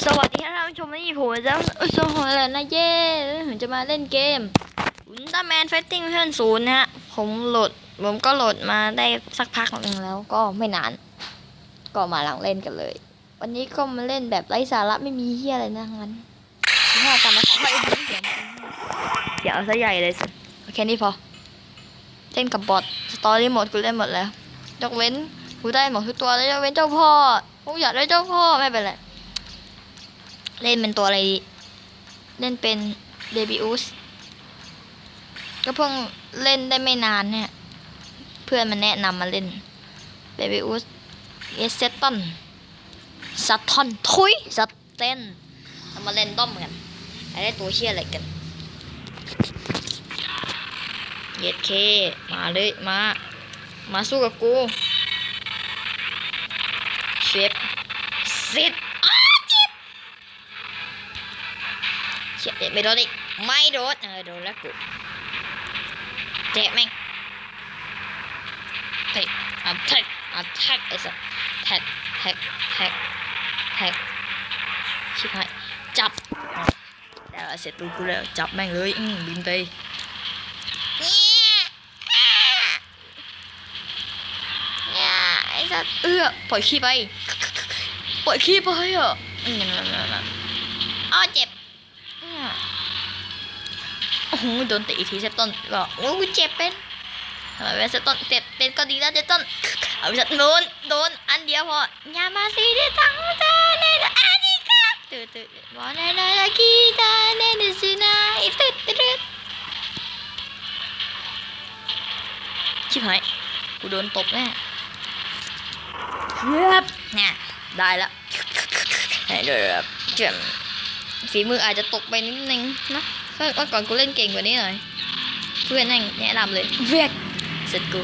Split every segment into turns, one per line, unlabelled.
สวัสดีท่านผู้ชมนี่ผมจะสมองแล้วนะเย้ผมจะมาเล่นเกมอุลตร้าแมนไฟติ้งเพื่อนศูนย์นะฮะผมโหลดผมก็โหลดมาได้สักพักหนึ่งแล้วก็ไม่นาน ก็มาหลังเล่นกันเลย วันนี้ก็มาเล่นแบบไร้สาระไม่มีเฮียอะไรนะงั้นถ้าตามมาขอให้เสียงเดี๋ยวเอาซะใหญ่เลยสิโอเคนี่พอเล่นกับบอทสตอรี่หมดกูเล่นหมดแล้วยกเว้นกูได้หมดทุกตัวแล้วยกเว้นเจ้าพ่อกูอยากได้เจ้าพ่อไม่เป็นไร เล่นเป็นตัวอะไรดี เล่นเป็นเดบิอุสก็เพิ่งเล่นได้ไม่นานเนี่ย เพื่อนมันแนะนำมาเล่นเดบิอุสเอสเซตันซัตทอนทุยซัตเต้นเอามาเล่นต้อมกันไอ้ได้ตัวเชี่ยอะไรกันเย็ดเค มาเลย มา มาสู้กับกู เชฟเส เชี่ยเจ็บไม่โดนอีกไม่โดนเออโดนแล้วกูเจ็บแม่งเฮ้ยอัดแท็กอัดแท็กไอ้สัสแท็กแท็กแท็กแท็กชิบหายจับได้แล้วเสร็จตูกูแล้วจับแม่งเลยอืมบินไปเนี่ยไอ้สัตว์เอื้อปล่อยขี้ไป ปล่อยขี้ไปอะอืมนั่นนั่นนั่นอ้าวเจ็บ โอ้โหโดนตีอีกทีเซฟต้นบอกโอ้ยเจ็บเป็นทำไมเซฟต้นเจ็บเป็นก็ดีแล้วเซฟต้นเอาไปสัตว์โดนโดนอันเดียวพออย่ามาซีได้ตังค์เธอเนอันนี้ค่ะตื่นตื่นบอกในในละกีตาเนยสินะอีตื่นตื่นชิบหายกูโดนตบแน่ครับเนี่ยได้แล้วให้ด้วยครับเจมฝีมืออาจจะตกไปนิดนึงนะ เมื่อก่อนกูเล่นเก่งกว่านี้หน่อยเพื่อนแม่งแนะนำเลยเวกเสร็จกู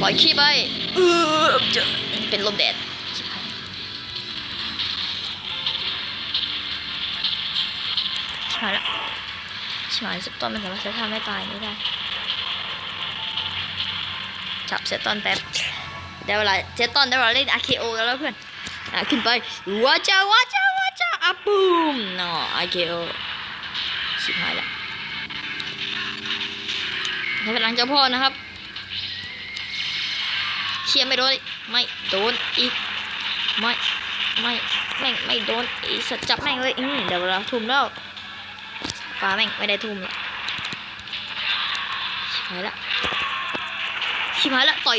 ปล่อยขี้ไปเออเจอเป็นลมแดดชิบหายชิบหายละชิบหายสักตอนมันสามารถจะทำให้ตายไม่ได้ จับเซตตอนแป๊บเดี๋ยวเวลาเจตอนเดี๋ยวเราเล่น RKO กันแล้วเพื่อนอะขึ้นไปว้าจ้าว้าจ้าว้าจ้าอะบูมเนาะ RKO ชิบหายละให้พลังเจ้าพ่อนะครับ เชียร์ไม่โดนไม่โดนอีกไม่ไม่แม่งไม่โดนอีสัตว์จับแม่งเลยอืมเดี๋ยวเราทุ่มแล้วปลาแม่งไม่ได้ทุ่มละชิบหายละชิบหายละต่อย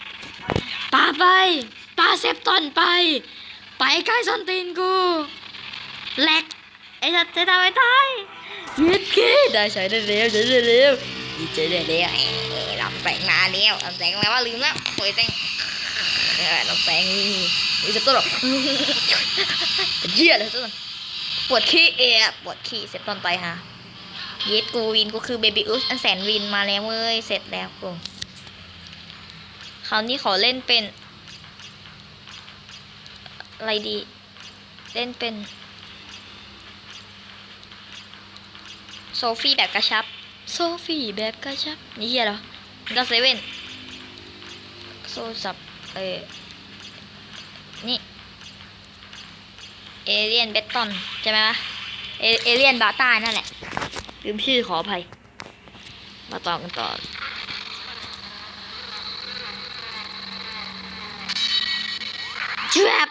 ปาไปปาเซฟตอนไป ไปใกล้ส้นตีนกูแหลกไอ้สัตว์จะทำไมตายยิดกี้ได้ใช้ได้เร็วได้เร็วดีใจได้เร็วลำแสงมาเร็วลำแสงมาว่าลืมแล้วโอ้ยแสงลำแสงอุ้ยเซฟต้นหรอเป็นเหี้ยเลยซฟต้นปวดขี้เอะปวดขี้เซฟต้นไปฮะเย็ดกูวินกูคือเบบี้อุสอันแสนวินมาแล้วเว้ยเสร็จแล้วกู ราวนี้ขอเล่นเป็น อะไรดี เล่นเป็น โซฟี่แบบกระชับ โซฟี่แบบกระชับ นี่เหี้ยเหรอก็เซเว่นโซสับเออนี่ เอเลียนเบตตอนใช่ไหมวะเอเอเลียนบาต้านั่นแหละลืมชื่อขออภัย มาต่อกันต่อ เจ็บ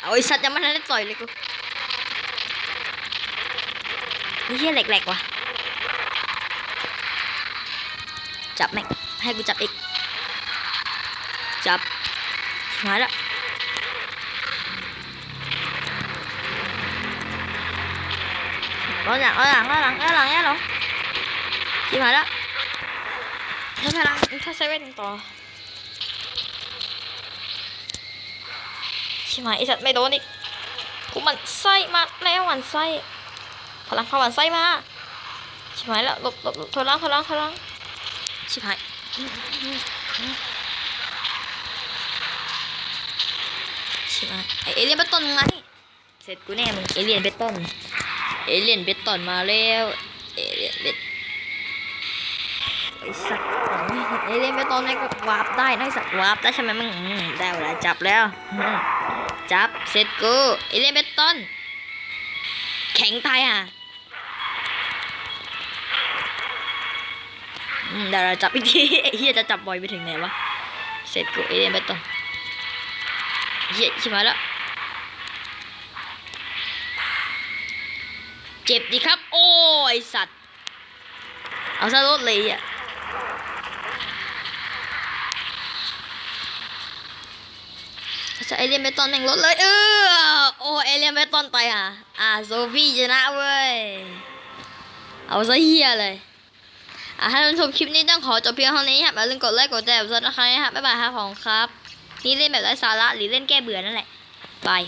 เอาไอสัตว์ยังไม่ทันได้ต่อยเลยกูนี่เฮียแหลกๆว่ะ จับแม่งให้กูจับอีก จับมาแล้วร้อนหลังร้อนหลังร้อนหลังร้อนหลังเนี่ยเหรอชิบหาแล้วใช้พลังถ้าเซเว่นต่อ ช่ไหมไอสัตว์ไม่โดนอีกกูมันไส้มาแล้วมันไส้พลังพาหมันไส้มาใช่ไหมแล้วหลบหลบหลบถอยหลังถอยหลังถอยหลังชิบหายชิบหายไอเอเลี่ยนเบตตอนมึงมานี่เสร็จกูแน่มึงเอเลี่ยนเบตตอนเอเลี่ยนเบตตอนมาแล้วเอเลี่ยนเบตไอสัตว์เอเลี่ยนเบตตอนนี่ก็วาร์ปได้นะไอสัตว์วาร์ปได้ใช่ไหมมึงได้เวลาจับแล้ว จับ เสร็จกูเอเลี่ยนเบตตนแข็งตายอะอืมเดี๋ยวเราจับอีกทีเฮียจะจับบอยไปถึงไหนวะ เสร็จกูเอเดนไปต่อเฮียชิบหาแล้ว เจ็บดีครับ โอ้ยสัตว์ เอาซะรถเลยอะ จะเอเลียนเบตอนแม่งรถเลย เออ โอ้เอเลียนเบตอนไปอะ อ่าโซฟี่ชนะเว้ย เอาซะเฮียเลย อะถ้าท่านชมคลิปนี้ต้องขอจบเพียงเท่านี้ครับอย่าลืมกดไลค์กดแชร์กดซับสไครต์นะครับบ๊ายบายครับของครับ นี่เล่นแบบไร้สาระหรือเล่นแก้เบื่อนั่นแหละ บาย